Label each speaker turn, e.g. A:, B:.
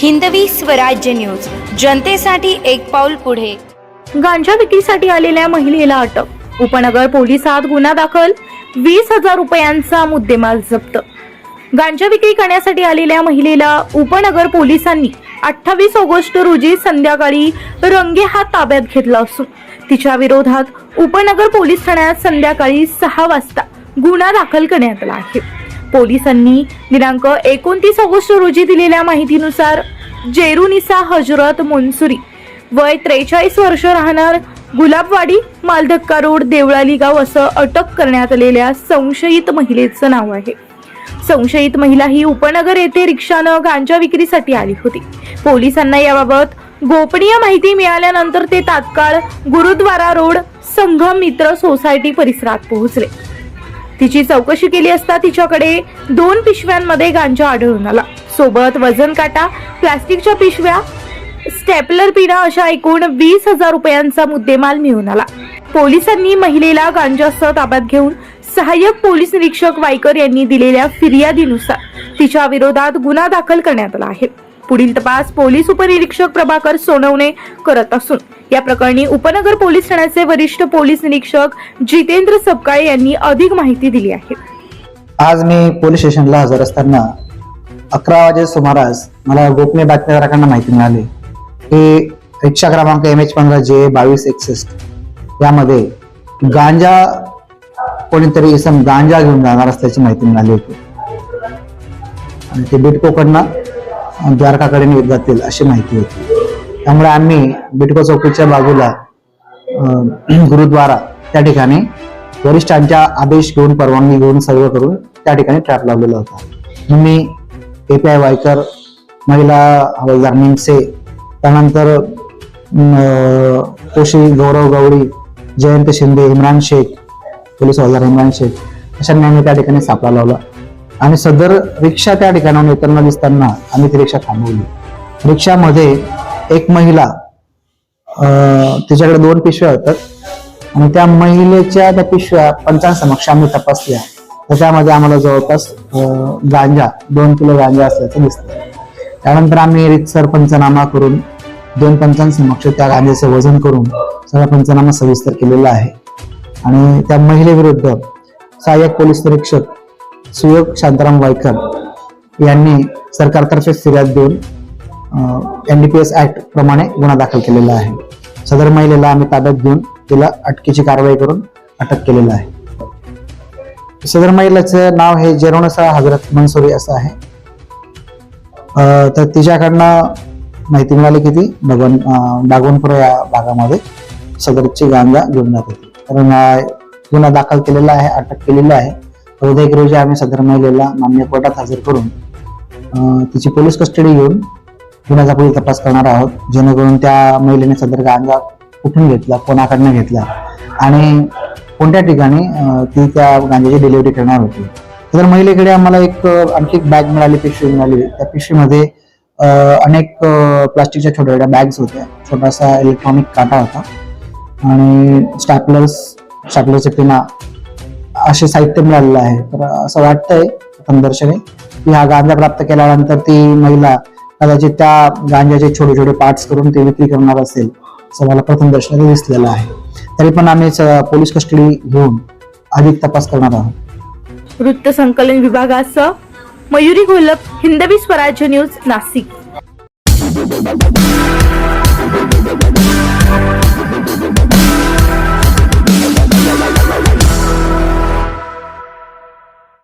A: Hindavi Swarajya news. जनतेसाठी एक पाऊल पुढे.
B: गांजा विक्रीसाठी आलेल्या महिलेला अटक. उपनगर पोलिसात गुन्हा दाखल. वीस हजार रुपयांचा मुद्देमाल जप्त. गांजा विक्री करण्यासाठी आलेल्या महिलेला उपनगर पोलिसांनी अठ्ठावीस ऑगस्ट रोजी संध्याकाळी रंगेहात ताब्यात घेतला असून तिच्या विरोधात उपनगर पोलीस ठाण्यात संध्याकाळी सहा वाजता गुन्हा दाखल करण्यात आला आहे. पोलिसांनी दिनांक एकोणतीस ऑगस्ट रोजी दिलेल्या माहितीनुसार जेरुनिसा हजरत मुन्सुरी. वय त्रेचाळीस वर्ष राहणार गुलाबवाडी मालधक्का रोड देवळाली गाव असं अटक करण्यात आलेल्या संशयित महिलेचं नाव आहे. संशयित महिला ही उपनगर येथे रिक्षानं गांजा विक्रीसाठी आली होती. पोलिसांना याबाबत गोपनीय माहिती मिळाल्यानंतर ते तात्काळ गुरुद्वारा रोड संघम मित्र सोसायटी परिसरात पोहोचले. तिची चौकशी केली असता तिच्याकडे दोन पिशव्यांमध्ये गांजा आढळून आला. सोबत वजन काटा प्लास्टिकच्या पिशव्या स्टेपलर पिना अशा एकूण वीस हजार रुपयांचा मुद्देमाल मिळून आला. पोलिसांनी महिलेला गांजासह ताब्यात घेऊन सहाय्यक पोलीस निरीक्षक वायकर यांनी दिलेल्या फिर्यादीनुसार तिच्या विरोधात गुन्हा दाखल करण्यात आला आहे. पुढील तपास पोलीस उपनिरीक्षक प्रभाकर सोनवणे करत असून या प्रकरणी उपनगर पोलीस ठाण्याचे वरिष्ठ पोलीस निरीक्षक जितेंद्र सबकाळे यांनी अधिक माहिती दिली आहे.
C: आज मी पोलीस स्टेशनला हजर असताना अकरा वाजे सुमारास मला गोपनीय बातमीदाराकडनं माहिती मिळाली की रिक्षा क्रमांक एम एच पंधरा जे बावीस एकसष्ट यामध्ये गांजा कोणीतरी इसम गांजा घेऊन जाणार असल्याची माहिती मिळाली होती. आणि ते बिटकोकडनं द्वारकाकडे नेत जातील अशी माहिती होती. त्यामुळे आम्ही बिटको चौकीच्या बाजूला गुरुद्वारा त्या ठिकाणी वरिष्ठांच्या आदेश घेऊन परवानगी घेऊन सर्व करून त्या ठिकाणी ट्रॅप लावलेला होता. मी ए पी आय वायकर महिला हवालदार निमसे त्यानंतर कोशी गौरव गवळी जयंत शिंदे इम्रान शेख पोलीस हवालदार इम्रान शेख अशा आम्ही त्या ठिकाणी सापळा लावला. आणि सदर रिक्षा त्या ठिकाणाहून येताना दिसताना आम्ही ती रिक्षा थांबवली. रिक्षामध्ये एक महिला अं, तिच्याकडे दोन पिशव्या होतात आणि त्या महिलेच्या त्या पिशव्या पंचांसमक्ष आम्ही तपासल्या. तर त्यामध्ये आम्हाला जवळपास अं, गांजा दोन किलो गांजा असल्याचं दिसतं. त्यानंतर आम्ही रितसर पंचनामा करून दोन पंचांसमक्ष त्या गांजाचं वजन करून सगळा पंचनामा सविस्तर केलेला आहे. आणि त्या महिलेविरुद्ध सहाय्यक पोलीस निरीक्षक सुयोग शांताराम वायकर यांनी सरकारतर्फे फिर्याद देऊन एनडीपीएस ऍक्ट प्रमाणे गुन्हा दाखल केलेला आहे. सदर महिलेला आम्ही ताब्यात घेऊन तिला अटकेची कारवाई करून अटक केलेलं आहे. सदर महिलेचं नाव हे जेरोणसा हजरत मनसुरी असं आहे. तर तिच्याकडनं माहिती मिळाली की ती भगवान अं, या भागामध्ये सदरची गांजा घेऊन जात होती. कारण गुन्हा दाखल केलेला आहे अटक केलेली आहे. चौदा एक रोजी आम्ही सदर महिलेला मान्य कोर्टात हजर करून तिची पोलीस कस्टडी घेऊन गुन्ह्याचा पुढील तपास करणार आहोत जेणेकरून त्या महिलेने सदर गांजा कुठून घेतला कोणाकडनं घेतला. आणि कोणत्या ठिकाणी ती त्या गांजाची डिलिव्हरी करणार होती. तर महिलेकडे आम्हाला एक आणखी एक बॅग मिळाली पिशवी मिळाली. त्या पिशवीमध्ये अनेक प्लास्टिकच्या छोट्या छोट्या बॅग्स होत्या. छोटासा इलेक्ट्रॉनिक काटा होता. आणि स्टॅपलर्स स्टॅपलरचे पिना असे साहित्य मिळालेलं आहे. तर असं वाटतंय प्रथमदर्शनी. की हा गांजा प्राप्त केल्यानंतर ती महिला कदाचित त्या गांजाचे छोटे छोटे पार्ट्स करून ते विक्री करणार असेल असं मला प्रथमदर्शनी दिसलेलं आहे. तरी पण आम्ही पोलीस कस्टडी घेऊन अधिक तपास करणार आहोत.
B: वृत्त संकलन विभागासह मयुरी घोलप हिंदवी स्वराज्य न्यूज नाशिक.